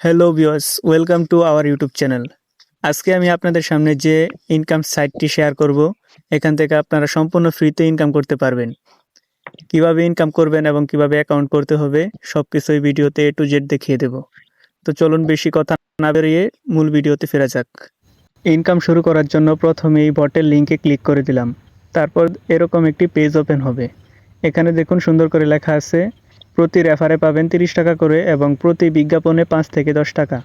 Hello viewers welcome to our YouTube channel আজকে আমি আপনাদের সামনে যে ইনকাম সাইটটি শেয়ার করব, এখান থেকে আপনারা সম্পূর্ণ ফ্রিতে ইনকাম করতে পারবেন। কীভাবে ইনকাম করবেন এবং কীভাবে অ্যাকাউন্ট করতে হবে সব কিছুই ভিডিওতে এ টু জেড দেখিয়ে দেব। তো চলুন বেশি কথা না বেরিয়ে মূল ভিডিওতে ফেরা যাক। ইনকাম শুরু করার জন্য প্রথমে এই বটের লিঙ্কে ক্লিক করে দিলাম। তারপর এরকম একটি পেজ ওপেন হবে। এখানে দেখুন সুন্দর করে লেখা আছে প্রতি রেফারে পাবেন তিরিশ টাকা করে এবং প্রতি বিজ্ঞাপনে পাঁচ থেকে দশ টাকা।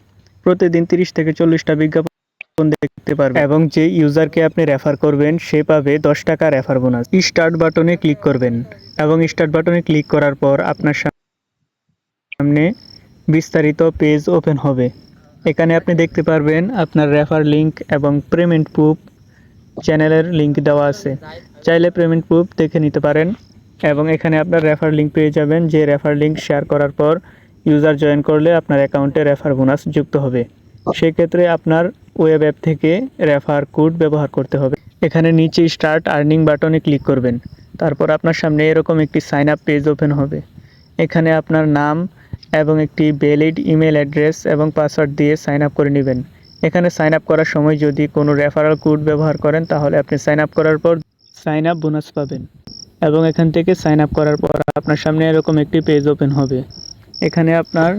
প্রতিদিন তিরিশ থেকে চল্লিশটা বিজ্ঞাপন দেখতে পারবেন। এবং যে ইউজারকে আপনি রেফার করবেন, সে পাবে দশ টাকা রেফার বোনাস। স্টার্ট বাটনে ক্লিক করবেন এবং স্টার্ট বাটনে ক্লিক করার পর আপনার সামনে বিস্তারিত পেজ ওপেন হবে। এখানে আপনি দেখতে পারবেন আপনার রেফার লিংক এবং পেমেন্ট প্রুফ চ্যানেলের লিংক দেওয়া আছে। চাইলে পেমেন্ট প্রুফ দেখে নিতে পারেন। এবং এখানে আপনার রেফার লিঙ্ক পেয়ে যাবেন। যে রেফার লিঙ্ক শেয়ার করার পর ইউজার জয়েন করলে আপনার অ্যাকাউন্টে রেফার বোনাস যুক্ত হবে। সেক্ষেত্রে আপনার ওয়েব অ্যাপ থেকে রেফার কোড ব্যবহার করতে হবে। এখানে নিচে স্টার্ট আর্নিং বাটনে ক্লিক করবেন। তারপর আপনার সামনে এরকম একটি সাইন আপ পেজ ওপেন হবে। এখানে আপনার নাম এবং একটি ভ্যালিড ইমেল অ্যাড্রেস এবং পাসওয়ার্ড দিয়ে সাইন আপ করে নেবেন। এখানে সাইন আপ করার সময় যদি কোনো রেফারাল কোড ব্যবহার করেন, তাহলে আপনি সাইন আপ করার পর সাইন আপ বোনাস পাবেন। এবং এখান থেকে সাইন আপ করার পর আপনার সামনে এরকম একটি পেজ ওপেন হবে। এখানে আপনার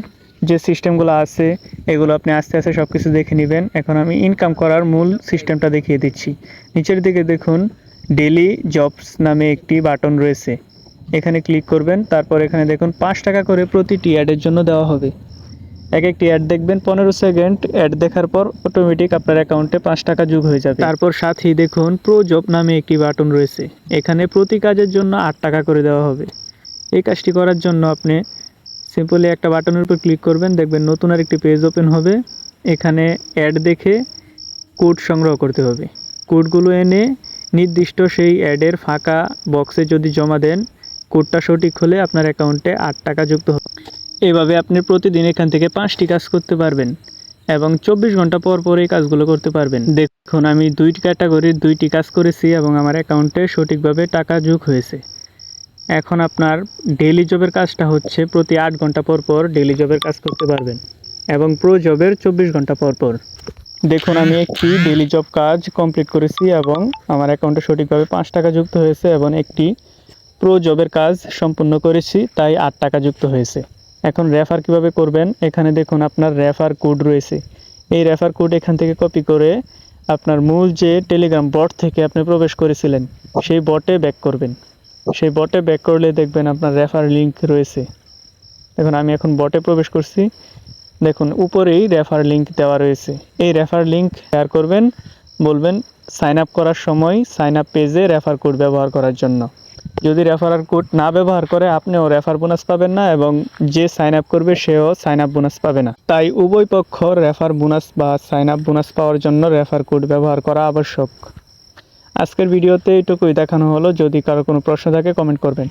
যে সিস্টেমগুলো আছে, এগুলো আপনি আস্তে আস্তে সব কিছু দেখে নেবেন। এখন আমি ইনকাম করার মূল সিস্টেমটা দেখিয়ে দিচ্ছি। নিচের দিকে দেখুন ডেলি জবস নামে একটি বাটন রয়েছে। এখানে ক্লিক করবেন, তারপর এখানে দেখুন, পাঁচ টাকা করে প্রতিটি অ্যাডের জন্য দেওয়া হবে। এক একটি অ্যাড দেখবেন, পনেরো সেকেন্ড অ্যাড দেখার পর অটোমেটিক আপনার অ্যাকাউন্টে পাঁচ টাকা যোগ হয়ে যাবে। তারপর সাথেই দেখুন প্রো জব নামে একটি বাটন রয়েছে। এখানে প্রতি কাজের জন্য আট টাকা করে দেওয়া হবে। এই কাজটি করার জন্য আপনি সিম্পলি একটা বাটনের উপর ক্লিক করবেন, দেখবেন নতুন আর একটি পেজ ওপেন হবে। এখানে অ্যাড দেখে কোড সংগ্রহ করতে হবে। কোডগুলো এনে নির্দিষ্ট সেই অ্যাডের ফাঁকা বক্সে যদি জমা দেন কোডটা সঠিক হলে আপনার অ্যাকাউন্টে আট টাকা যুক্ত হবে। এভাবে আপনি প্রতিদিন এখান থেকে পাঁচটি কাজ করতে পারবেন এবং চব্বিশ ঘণ্টা পর পর এই কাজগুলো করতে পারবেন। দেখুন, আমি দুইটি ক্যাটাগরির দুইটি কাজ করেছি এবং আমার অ্যাকাউন্টে সঠিকভাবে টাকা যোগ হয়েছে। এখন আপনার ডেইলি জবের কাজটা হচ্ছে প্রতি আট ঘণ্টা পর পর ডেইলি জবের কাজ করতে পারবেন এবং প্রো জবের চব্বিশ ঘণ্টা পর পর। দেখুন, আমি একটি ডেইলি জব কাজ কমপ্লিট করেছি এবং আমার অ্যাকাউন্টে সঠিকভাবে পাঁচ টাকা যুক্ত হয়েছে এবং একটি প্রো জবের কাজ সম্পূর্ণ করেছি, তাই আট টাকা যুক্ত হয়েছে। এখন রেফার কীভাবে করবেন? এখানে দেখুন আপনার রেফার কোড রয়েছে। এই রেফার কোড এখান থেকে কপি করে আপনার মূল যে টেলিগ্রাম বট থেকে আপনি প্রবেশ করেছিলেন, সেই বটে ব্যাক করবেন। সেই বটে ব্যাক করলে দেখবেন আপনার রেফার লিংক রয়েছে। দেখুন, আমি এখন বটে প্রবেশ করছি। দেখুন, উপরেই রেফার লিংক দেওয়া রয়েছে। এই রেফার লিংক শেয়ার করবেন, বলবেন সাইন আপ করার সময় সাইন আপ পেজে রেফার কোড ব্যবহার করার জন্য। যদি রেফারাল কোড না ব্যবহার করে, আপনিও রেফার বোনাস পাবেন না এবং যে সাইন আপ করবে, সেও সাইন আপ বোনাস পাবে না। তাই উভয় পক্ষ রেফার বোনাস বা সাইন আপ বোনাস পাওয়ার জন্য রেফার কোড ব্যবহার করা আবশ্যক। আজকের ভিডিওতে এটুকুই দেখানো হলো। যদি কারও কোনো প্রশ্ন থাকে কমেন্ট করবেন।